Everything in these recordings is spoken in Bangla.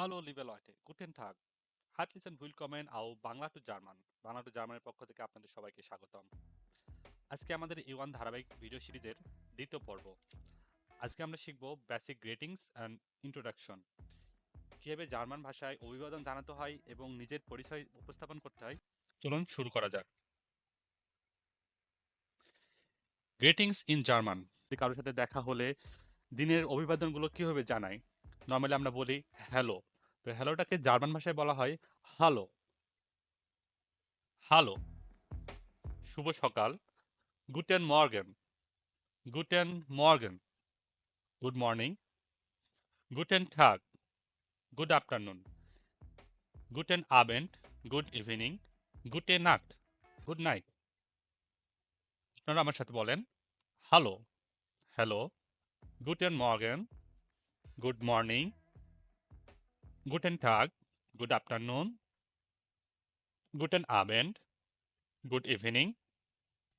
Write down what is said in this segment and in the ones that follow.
Hallo, liebe Leute, guten Tag. Herzlichen willkommen auf Bangla to German. Bangla to জার্মানের পক্ষ থেকে আপনাদের সবাইকে স্বাগতম। আজকে আমাদের ই ওয়ান ধারাবাহিক ভিডিও সিরিজের দ্বিতীয় পর্ব। আজকে আমরা শিখব বেসিক গ্রেটিংস অ্যান্ড ইন্ট্রোডাকশন কীভাবে জার্মান ভাষায় অভিবাদন জানাতে হয় এবং নিজের পরিচয় উপস্থাপন করতে হয়। চলুন শুরু করা যাক। Greetings in German. কারোর সাথে দেখা হলে দিনের অভিবাদনগুলো কীভাবে জানাই? নর্মালি আমরা বলি হ্যালো তো হ্যালোটাকে জার্মান ভাষায় বলা হয় হ্যালো হ্যালো শুভ সকাল। গুটেন মর্গেন গুটেন মর্গেন গুড মর্নিং গুটেন ঠাগ গুড আফটারনুন গুটেন আবেন্ট গুড ইভিনিং গুটে নাট গুড নাইট আপনারা আমার সাথে বলেন হ্যালো হ্যালো গুটেন Morgan good morning Guten Tag, good afternoon, guten Abend, good evening,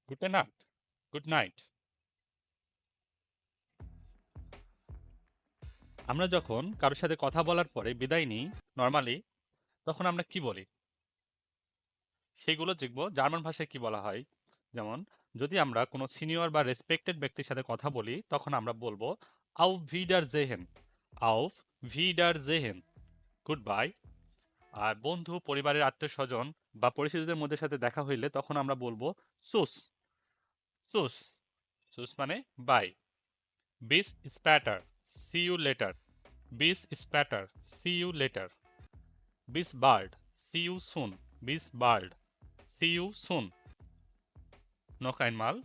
gute Nacht, good night. আমরা যখন কারোর সাথে কথা বলার পরে বিদায় নিই নর্মালি তখন আমরা কি বলি? সেগুলো দেখব জার্মান ভাষায় কি বলা হয়? যেমন যদি আমরা কোনো সিনিয়র বা রেসপেক্টেড ব্যক্তির সাথে কথা বলি তখন আমরা বলব আউফ ভিডার জেহেন আউফ ভিডার জেহেন গুড বাই আর বন্ধু, পরিবারের আত্মীয় স্বজন বা পরিচিতদের মধ্যে সাথে দেখা হইলে তখন আমরা বলব সুস সুস সুস মানে বাই বিস স্প্যাটার সি ইউ লেটার বিস স্প্যাটার সি ইউ লেটার বিস বার্ড সি ইউ সুন বিস bird see you soon noch einmal.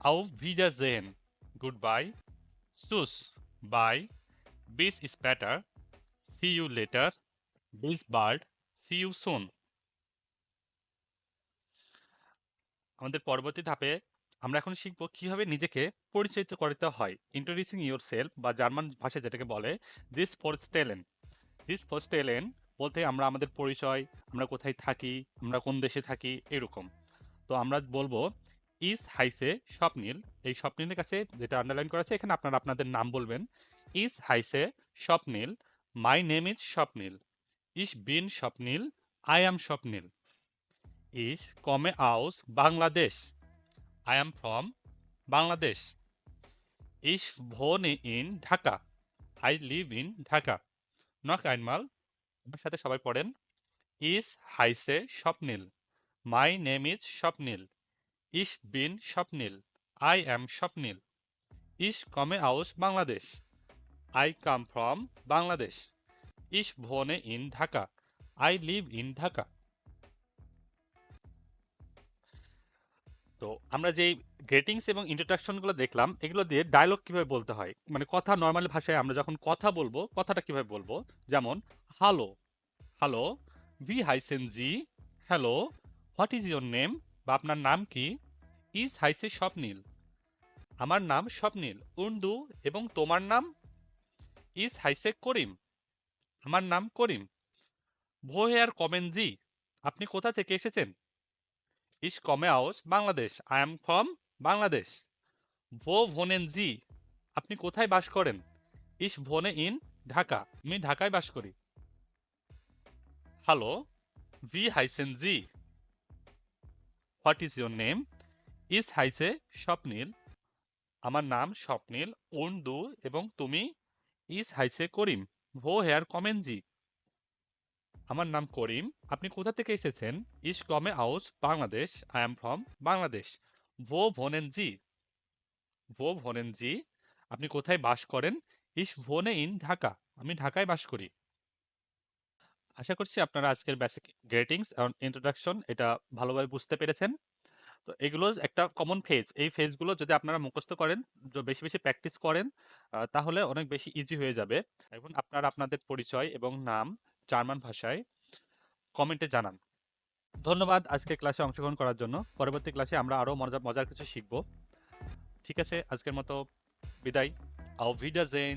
Auf Wiedersehen. Goodbye. Sus. Bye. Bis später. See you later. Bis bald. See you soon. আমাদের পরবর্তী ধাপে আমরা এখন শিখব কীভাবে নিজেকে পরিচিত করতে হয় ইন্ট্রোডিউসিং ইউর সেলফ বা জার্মান ভাষায় যেটাকে বলে দিস ফোরস্টেলেন দিস ফোরস্টেলেন বলতে আমরা আমাদের পরিচয়, আমরা কোথায় থাকি, আমরা কোন দেশে থাকি, এরকম তো আমরা বলব ইস হাইসে স্বপ্নীল এই স্বপ্নীলের কাছে যেটা আন্ডারলাইন করা আছে, এখানে আপনারা আপনাদের নাম বলবেন ইস হাইসে Swapnil my name is Swapnil. ইস বিন স্বপ্নীল, আই এম স্বপ্নীল। ইস কমে আউস Bangladesh, I am from Bangladesh. ইস ভোন in Dhaka, I live in Dhaka. নখ আইনমাল, আমার সাথে সবাই পড়েন। ইস হাইসে Swapnil, my name is Swapnil. ইস বিন স্বপ্নীল, আই এম স্বপ্নীল। ইস কমে আউস Bangladesh. I come from Bangladesh Ich ভোনে in Dhaka I live in Dhaka তো আমরা যেই গ্রেটিংস এবং ইন্ট্রোডাকশনগুলো দেখলাম, এগুলো দিয়ে ডায়লগ কীভাবে বলতে হয়? মানে কথা নর্মাল ভাষায় আমরা যখন কথা বলব, কথাটা কীভাবে বলব? যেমন হ্যালো হ্যালো ভি হাইসেন জি hello what is your name বা আপনার নাম কি? ইজ হাইসে স্বপ্নীল। আমার নাম স্বপ্নীল। উন্ডু এবং তোমার নাম? ইস হাইসে করিম? আমার নাম করিম। ভো হেয়ার কমেন জি, আপনি কোথা থেকে এসেছেন? ইস কমে আউস Bangladesh. I am from Bangladesh. ভো ভোনেন জি, আপনি কোথায় বাস করেন? ইস ভোনে ইন ঢাকা, আমি ঢাকায় বাস করি। হ্যালো, ভি হাইসেন জি। What is your name? ইস হাইসে স্বপ্নীল। আমার নাম স্বপ্নীল উর্দু এবং তুমি? ইস হাইসে করিম, ভো হেয়ার কমেন জি। আমার নাম করিম, আপনি কোথা থেকে এসেছেন? ইস কমে আউস Bangladesh, I am from Bangladesh. ভো ভোনেন জি। ভো ভোনেন জি, আপনি কোথায় বাস করেন? ইস ভোনে ইন ঢাকা, আমি ঢাকায় বাস করি। আশা করছি আপনারা আজকের বেসিক গ্রেটিংস এবং ইন্ট্রোডাকশন এটা ভালোভাবে বুঝতে পেরেছেন। তো এগুলো একটা কমন ফেজ এই ফেজগুলো যদি আপনারা মুখস্থ করেন বেশি বেশি প্র্যাকটিস করেন তাহলে অনেক বেশি ইজি হয়ে যাবে। এখন আপনারা, আপনাদের পরিচয় এবং নাম, জার্মান ভাষায় কমেন্টে জানান। ধন্যবাদ আজকে ক্লাসে অংশগ্রহণ করার জন্য। পরবর্তী ক্লাসে আমরা আরও মজা, মজার কিছু শিখব। ঠিক আছে? আজকের মতো বিদায়। আও ভিডা জেন